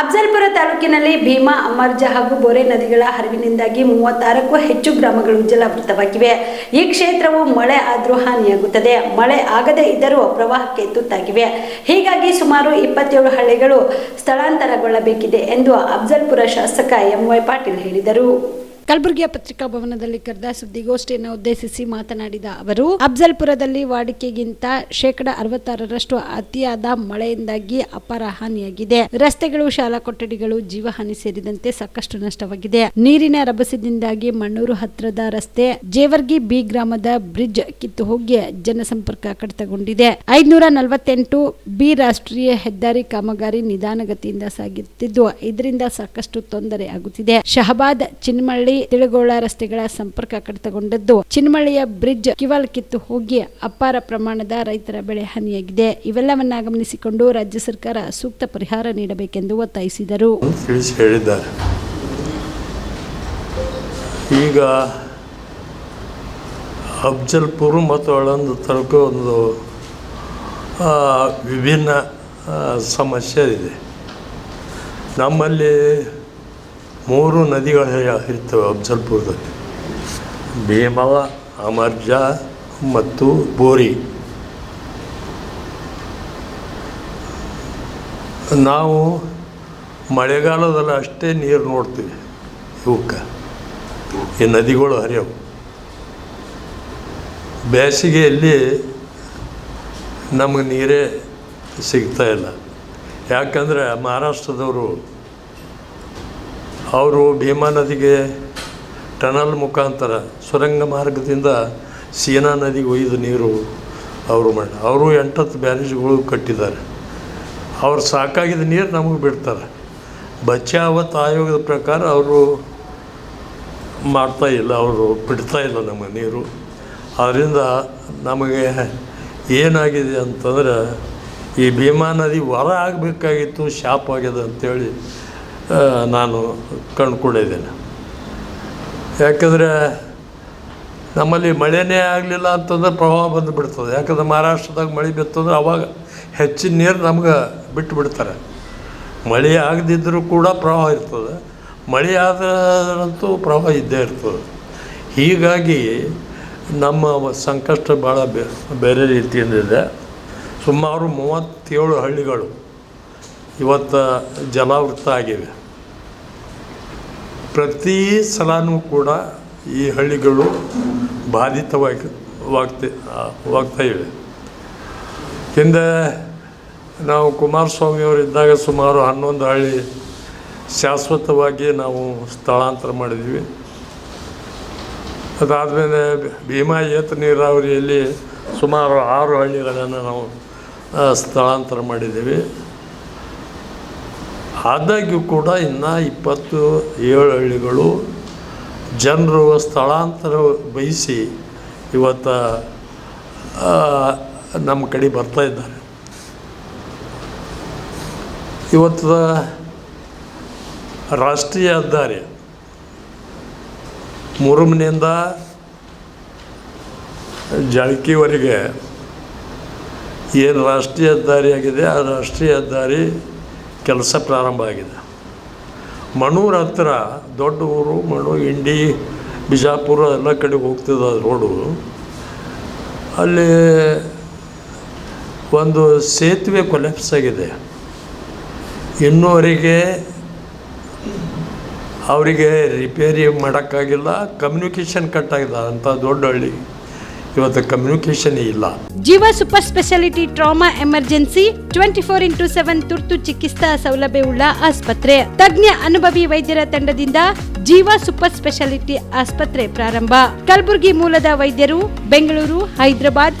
ಅಫ್ಜಲ್ಪುರ ತಾಲೂಕಿನಲ್ಲಿ ಭೀಮಾ, ಅಮರ್ಜ ಹಾಗೂ ಬೋರೆ ನದಿಗಳ ಹರಿವಿನಿಂದಾಗಿ ಮೂವತ್ತಾರಕ್ಕೂ ಹೆಚ್ಚು ಗ್ರಾಮಗಳು ಜಲಾವೃತವಾಗಿವೆ ಈ ಕ್ಷೇತ್ರವು ಮಳೆ ಆದರೂ ಹಾನಿಯಾಗುತ್ತದೆ. ಮಳೆ ಆಗದೇ ಇದ್ದರೂ ಪ್ರವಾಹಕ್ಕೆ ತುತ್ತಾಗಿವೆ. ಹೀಗಾಗಿ ಸುಮಾರು ಇಪ್ಪತ್ತೇಳು ಹಳ್ಳಿಗಳು ಸ್ಥಳಾಂತರಗೊಳ್ಳಬೇಕಿದೆ ಎಂದು ಅಫ್ಜಲ್ಪುರ ಶಾಸಕ ಎಂವೈ ಪಾಟೀಲ್ ಹೇಳಿದರು. ಕಲಬುರಗಿಯ ಪತ್ರಿಕಾ ಭವನದಲ್ಲಿ ಕರೆದ ಸುದ್ದಿಗೋಷ್ಠಿಯನ್ನು ಉದ್ದೇಶಿಸಿ ಮಾತನಾಡಿದ ಅವರು, ಅಫ್ಜಲ್ಪುರದಲ್ಲಿ ವಾಡಿಕೆಗಿಂತ ಶೇಕಡ ಅರವತ್ತಾರರಷ್ಟು ಅತಿಯಾದ ಮಳೆಯಿಂದಾಗಿ ಅಪಾರ ಹಾನಿಯಾಗಿದೆ. ರಸ್ತೆಗಳು, ಶಾಲಾ ಕೊಠಡಿಗಳು ಜೀವಹಾನಿ ಸೇರಿದಂತೆ ಸಾಕಷ್ಟು ನಷ್ಟವಾಗಿದೆ. ನೀರಿನ ರಭಸದಿಂದಾಗಿ ಮಣ್ಣೂರು ಹತ್ರದ ರಸ್ತೆ ಜೇವರ್ಗಿ ಬಿ ಗ್ರಾಮದ ಬ್ರಿಡ್ಜ್ ಕಿತ್ತು ಹೋಗಿ ಜನಸಂಪರ್ಕ ಕಡಿತಗೊಂಡಿದೆ. ಐದುನೂರ ನಲವತ್ತೆಂಟು ಬಿ ರಾಷ್ಟ್ರೀಯ ಹೆದ್ದಾರಿ ಕಾಮಗಾರಿ ನಿಧಾನಗತಿಯಿಂದ ಸಾಗುತ್ತಿದ್ದು, ಇದರಿಂದ ಸಾಕಷ್ಟು ತೊಂದರೆ ಆಗುತ್ತಿದೆ. ಶಹಬಾದ್, ಚಿನ್ಮಳ್ಳಿ ತಿಳುಗೋಳ ರಸ್ತೆಗಳ ಸಂಪರ್ಕ ಕಡಿತಗೊಂಡದ್ದು ಚಿನ್ಮಳೆಯ ಬ್ರಿಡ್ಜ್ ಕಿವಲ್ ಕಿತ್ತು ಹೋಗಿ ಅಪಾರ ಪ್ರಮಾಣದ ರೈತರ ಬೆಳೆ ಹಾನಿಯಾಗಿದೆ. ಇವೆಲ್ಲವನ್ನ ಗಮನಿಸಿಕೊಂಡು ರಾಜ್ಯ ಸರ್ಕಾರ ಸೂಕ್ತ ಪರಿಹಾರ ನೀಡಬೇಕೆಂದು ಒತ್ತಾಯಿಸಿದರು. ಈಗ ಅಫ್ಜಲ್ಪುರ ಮತ್ತು ಅಳಂದು ತನಕ ಒಂದು ವಿಭಿನ್ನ ಸಮಸ್ಯೆ ಇದೆ. ನಮ್ಮಲ್ಲಿ ಮೂರು ನದಿಗಳು ಇರ್ತವೆ ಅಫ್ಜಲ್ಪುರದಲ್ಲಿ ಭೀಮವ, ಅಮರ್ಜ ಮತ್ತು ಬೋರಿ ನಾವು ಮಳೆಗಾಲದಲ್ಲಿ ಅಷ್ಟೇ ನೀರು ನೋಡ್ತೀವಿ ಇವಕ್ಕೆ. ಈ ನದಿಗಳು ಹರಿಯವು. ಬೇಸಿಗೆಯಲ್ಲಿ ನಮಗೆ ನೀರೇ ಸಿಗ್ತಾಯಿಲ್ಲ ಯಾಕಂದರೆ ಮಹಾರಾಷ್ಟ್ರದವರು ಅವರು ಭೀಮಾ ನದಿಗೆ ಟನಲ್ ಮುಖಾಂತರ ಸುರಂಗ ಮಾರ್ಗದಿಂದ ಸೀನಾ ನದಿಗೆ ಒಯ್ದು ನೀರು ಅವರು ಮಾಡಿ ಅವರು ಎಂಟತ್ತು ಬ್ಯಾರೇಜ್ಗಳು ಕಟ್ಟಿದ್ದಾರೆ. ಅವ್ರು ಸಾಕಾಗಿದ್ದ ನೀರು ನಮಗೆ ಬಿಡ್ತಾರೆ. ಬಚಾವತ್ ಆಯೋಗದ ಪ್ರಕಾರ ಅವರು ಮಾಡ್ತಾ ಇಲ್ಲ ಅವರು ಬಿಡ್ತಾ ಇಲ್ಲ ನಮಗೆ ನೀರು. ಅದರಿಂದ ನಮಗೆ ಏನಾಗಿದೆ ಅಂತಂದ್ರೆ ಈ ಭೀಮಾ ನದಿ ಹೊರ ಆಗಬೇಕಾಗಿತ್ತು ಶಾಪ್ ಆಗಿದೆ ಅಂತೇಳಿ ಆ, ನಾನು ಕಂಡುಕೊಂಡಿದ್ದೇನೆ ಯಾಕಂದರೆ ನಮ್ಮಲ್ಲಿ ಮಳೆನೇ ಆಗಲಿಲ್ಲ ಅಂತಂದ್ರೆ ಪ್ರವಾಹ ಬಂದು ಬಿಡ್ತದೆ. ಯಾಕಂದ್ರೆ ಮಹಾರಾಷ್ಟ್ರದಾಗ ಮಳೆ ಬಿತ್ತಂದ್ರೆ ಅವಾಗ ಹೆಚ್ಚಿನ ನೀರು ನಮ್ಗೆ ಬಿಟ್ಟು ಬಿಡ್ತಾರೆ. ಮಳೆ ಆಗದಿದ್ದರೂ ಕೂಡ ಪ್ರವಾಹ ಇರ್ತದೆ. ಮಳೆ ಆದರಂತೂ ಪ್ರವಾಹ ಇದ್ದೇ ಇರ್ತದೆ. ಹೀಗಾಗಿ ನಮ್ಮ ಸಂಕಷ್ಟ ಭಾಳ ಬೇರೆ ಬೇರೆ ರೀತಿಯಿಂದಿದೆ. ಸುಮಾರು ಮೂವತ್ತೇಳು ಹಳ್ಳಿಗಳು ಇವತ್ತು ಜಲಾವೃತ ಆಗಿವೆ. ಪ್ರತಿ ಸಲನೂ ಕೂಡ ಈ ಹಳ್ಳಿಗಳು ಬಾಧಿತವಾಗಿ ವಾಗ್ತಿ ವಾಗ್ತಾ ಇವೆ. ಹಿಂದೆ ನಾವು ಕುಮಾರಸ್ವಾಮಿಯವರು ಇದ್ದಾಗ ಸುಮಾರು ಹನ್ನೊಂದು ಹಳ್ಳಿ ಶಾಶ್ವತವಾಗಿ ನಾವು ಸ್ಥಳಾಂತರ ಮಾಡಿದ್ವಿ. ಅದಾದಮೇಲೆ ಭೀಮಾ ಏತ ನೀರಾವರಿಯಲ್ಲಿ ಸುಮಾರು ಆರು ಹಳ್ಳಿಗಳನ್ನು ನಾವು ಸ್ಥಳಾಂತರ ಮಾಡಿದ್ದೀವಿ. ಆದಾಗ್ಯೂ ಕೂಡ ಇನ್ನು ಇಪ್ಪತ್ತು ಏಳು ಹಳ್ಳಿಗಳು ಜನರು ಸ್ಥಳಾಂತರ ಬಯಸಿ ಇವತ್ತು ನಮ್ಮ ಕಡೆ ಬರ್ತಾ ಇದ್ದಾರೆ. ಇವತ್ತು ರಾಷ್ಟ್ರೀಯ ಹೆದ್ದಾರಿ ಮುರುಮ್ನಿಂದ ಜಳಕಿವರೆಗೆ ಏನು ರಾಷ್ಟ್ರೀಯ ಹೆದ್ದಾರಿ ಆಗಿದೆ, ಆ ರಾಷ್ಟ್ರೀಯ ಹೆದ್ದಾರಿ ಕೆಲಸ ಪ್ರಾರಂಭ ಆಗಿದೆ. ಮಣೂರು ಹತ್ರ ದೊಡ್ಡ ಊರು ಮಣು ಇಂಡಿ, ಬಿಜಾಪುರ ಎಲ್ಲ ಕಡೆ ಹೋಗ್ತದೆ ರೋಡು. ಅಲ್ಲಿ ಒಂದು ಸೇತುವೆ ಕೊಲೆಪ್ಸ್ ಆಗಿದೆ. ಇನ್ನೂವರೆಗೆ ಅವರಿಗೆ ರಿಪೇರಿ ಮಾಡೋಕ್ಕಾಗಿಲ್ಲ ಕಮ್ಯುನಿಕೇಷನ್ ಕಟ್ ಆಗಿದೆ ಅಂಥ ದೊಡ್ಡ ಹಳ್ಳಿ. ಇವತ್ತು ಕಮ್ಯುನಿಕೇಶನ್ ಇಲ್ಲ. Jeeva super speciality trauma emergency twenty four into seven ತುರ್ತು ಚಿಕಿತ್ಸಾ ಸೌಲಭ್ಯವುಳ್ಳ ಆಸ್ಪತ್ರೆ. ತಜ್ಞ ಅನುಭವಿ ವೈದ್ಯರ ತಂಡದಿಂದ ಜೀವ ಸೂಪರ್ ಸ್ಪೆಷಾಲಿಟಿ ಆಸ್ಪತ್ರೆ ಪ್ರಾರಂಭ. ಕಲಬುರಗಿ ಮೂಲದ ವೈದ್ಯರು ಬೆಂಗಳೂರು, ಹೈದರಾಬಾದ್